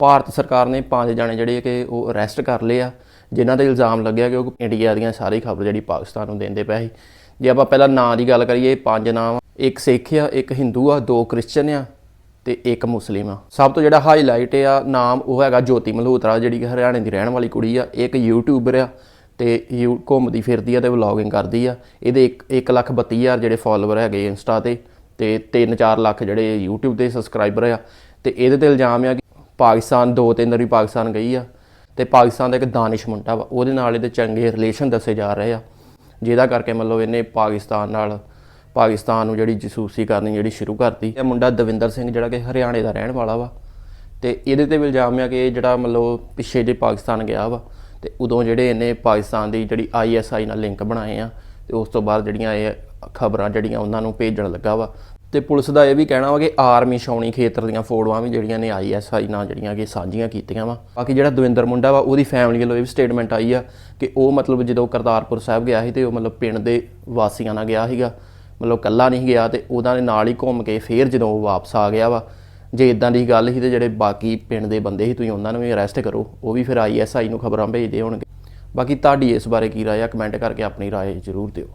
ਭਾਰਤ ਸਰਕਾਰ ਨੇ ਪੰਜ ਜਾਣੇ ਜਿਹੜੇ ਕਿ ਉਹ ਅਰੈਸਟ ਕਰ ਲਏ ਆ, ਜਿਨ੍ਹਾਂ ਤੇ ਇਲਜ਼ਾਮ ਲੱਗਿਆ ਕਿ ਉਹ ਇੰਡੀਆ ਦੀਆਂ ਸਾਰੀ ਖਬਰ ਜਿਹੜੀ ਪਾਕਿਸਤਾਨ ਨੂੰ ਦਿੰਦੇ ਪਏ ਸੀ। ਜੇ ਆਪਾਂ ਪਹਿਲਾਂ ਨਾਂ ਦੀ ਗੱਲ ਕਰੀਏ, ਪੰਜ ਨਾਮ ਇੱਕ ਸਿੱਖ ਆ, ਇੱਕ ਹਿੰਦੂ ਆ, ਦੋ ਕ੍ਰਿਸਚਨ ਆ ਤੇ ਇੱਕ ਮੁਸਲਿਮ ਆ। ਸਭ ਤੋਂ ਜਿਹੜਾ ਹਾਈਲਾਈਟ ਆ ਨਾਮ ਉਹ ਹੈਗਾ ਜੋਤੀ ਮਲਹੋਤਰਾ, ਜਿਹੜੀ ਕਿ ਹਰਿਆਣੇ ਦੀ ਰਹਿਣ ਵਾਲੀ ਕੁੜੀ ਆ, ਇੱਕ ਯੂਟਿਊਬਰ ਆ ਤੇ ਯੂ ਘੁੰਮਦੀ ਫਿਰਦੀ ਆ ਤੇ ਵਲੌਗਿੰਗ ਕਰਦੀ ਆ। ਇਹਦੇ 1 ਲੱਖ 32 ਹਜ਼ਾਰ ਜਿਹੜੇ ਫਾਲੋਅਰ ਹੈਗੇ ਇੰਸਟਾ ਤੇ ਤੇ 3-4 ਲੱਖ ਜਿਹੜੇ YouTube ਤੇ ਸਬਸਕ੍ਰਾਈਬਰ ਆ ਤੇ ਇਹਦੇ ਤੇ ਇਲਜ਼ਾਮ ਆ ਕਿ ਪਾਕਿਸਤਾਨ ਦੋ ਤਿੰਨ ਵਾਰੀ ਪਾਕਿਸਤਾਨ ਗਈ ਆ ਤੇ ਪਾਕਿਸਤਾਨ ਦਾ ਇੱਕ ਦਾਨਿਸ਼ ਮੁੰਡਾ ਵਾ, ਉਹਦੇ ਨਾਲ ਇਹਦੇ ਚੰਗੇ ਰਿਲੇਸ਼ਨ ਦੱਸੇ ਜਾ ਰਹੇ ਆ। ਜਿਹਦਾ ਕਰਕੇ ਮਤਲਬ ਇਹਨੇ ਪਾਕਿਸਤਾਨ ਨਾਲ ਪਾਕਿਸਤਾਨ ਨੂੰ ਜਿਹੜੀ ਜਸੂਸੀ ਕਰਨੀ ਜਿਹੜੀ ਸ਼ੁਰੂ ਕਰਤੀ। ਇਹ ਮੁੰਡਾ ਦਵਿੰਦਰ ਸਿੰਘ ਜਿਹੜਾ ਕਿ ਹਰਿਆਣੇ ਦਾ ਰਹਿਣ ਵਾਲਾ ਵਾ। ਤੇ ਇਹਦੇ ਤੇ ਵੀ ਇਲਜ਼ਾਮ ਆ ਕਿ ਇਹ ਜਿਹੜਾ ਮਤਲਬ ਪਿੱਛੇ ਜੇ ਪਾਕਿਸਤਾਨ ਗਿਆ ਵਾ, ਤੇ ਉਦੋਂ ਜਿਹੜੇ ਇਹਨੇ ਪਾਕਿਸਤਾਨ ਦੀ ਜਿਹੜੀ ਆਈਐਸਆਈ ਨਾਲ ਲਿੰਕ ਬਣਾਏ ਆ, ਤੇ ਉਸ ਤੋਂ ਬਾਅਦ ਜਿਹੜੀਆਂ ਇਹ ਖਬਰਾਂ ਜਿਹੜੀਆਂ ਉਹਨਾਂ ਨੂੰ ਭੇਜਣ ਲੱਗਾ ਵਾ। ਤੇ ਪੁਲਿਸ ਦਾ ਇਹ ਵੀ ਕਹਿਣਾ ਵਾ ਕਿ ਆਰਮੀ ਛਾਉਣੀ ਖੇਤਰ ਦੀਆਂ ਫੋਟੋਆਂ ਵੀ ਜਿਹੜੀਆਂ ਨੇ ਆਈਐਸਆਈ ਨਾਲ ਜਿਹੜੀਆਂ ਕਿ ਸਾਂਝੀਆਂ ਕੀਤੀਆਂ ਵਾ। ਬਾਕੀ ਜਿਹੜਾ ਦਵਿੰਦਰ ਮੁੰਡਾ ਵਾ, ਉਹਦੀ ਫੈਮਿਲੀ ਵੱਲੋਂ ਇਹ ਵੀ ਸਟੇਟਮੈਂਟ ਆਈ ਆ ਕਿ ਉਹ ਮਤਲਬ ਜਦੋਂ ਕਰਤਾਰਪੁਰ ਸਾਹਿਬ ਗਿਆ ਸੀ ਤੇ ਉਹ ਮਤਲਬ ਪਿੰਡ ਦੇ ਵਾਸੀਆਂ ਨਾਲ ਗਿਆ ਸੀਗਾ, ਮਤਲਬ ਕੱਲਾ ਨਹੀਂ ਗਿਆ ਤੇ ਉਹਨਾਂ ਦੇ ਨਾਲ ਹੀ ਘੁੰਮ ਕੇ ਫੇਰ ਜਦੋਂ ਉਹ ਵਾਪਸ ਆ ਗਿਆ ਵਾ, ਜੇ ਇਦਾਂ ਦੀ ਗੱਲ ਸੀ ਤੇ ਜਿਹੜੇ ਬਾਕੀ ਪਿੰਡ ਦੇ ਬੰਦੇ ਸੀ ਤੁਸੀਂ ਉਹਨਾਂ ਨੂੰ ਵੀ ਅਰੈਸਟ ਕਰੋ, ਉਹ ਵੀ ਫਿਰ ਆਈਐਸਆਈ ਨੂੰ ਖਬਰਾਂ ਭੇਜਦੇ ਹੋਣਗੇ। ਬਾਕੀ ਤੁਹਾਡੀ ਇਸ ਬਾਰੇ ਕੀ ਰਾਏ ਆ ਕਮੈਂਟ ਕਰਕੇ ਆਪਣੀ ਰਾਏ ਜ਼ਰੂਰ ਦਿਓ।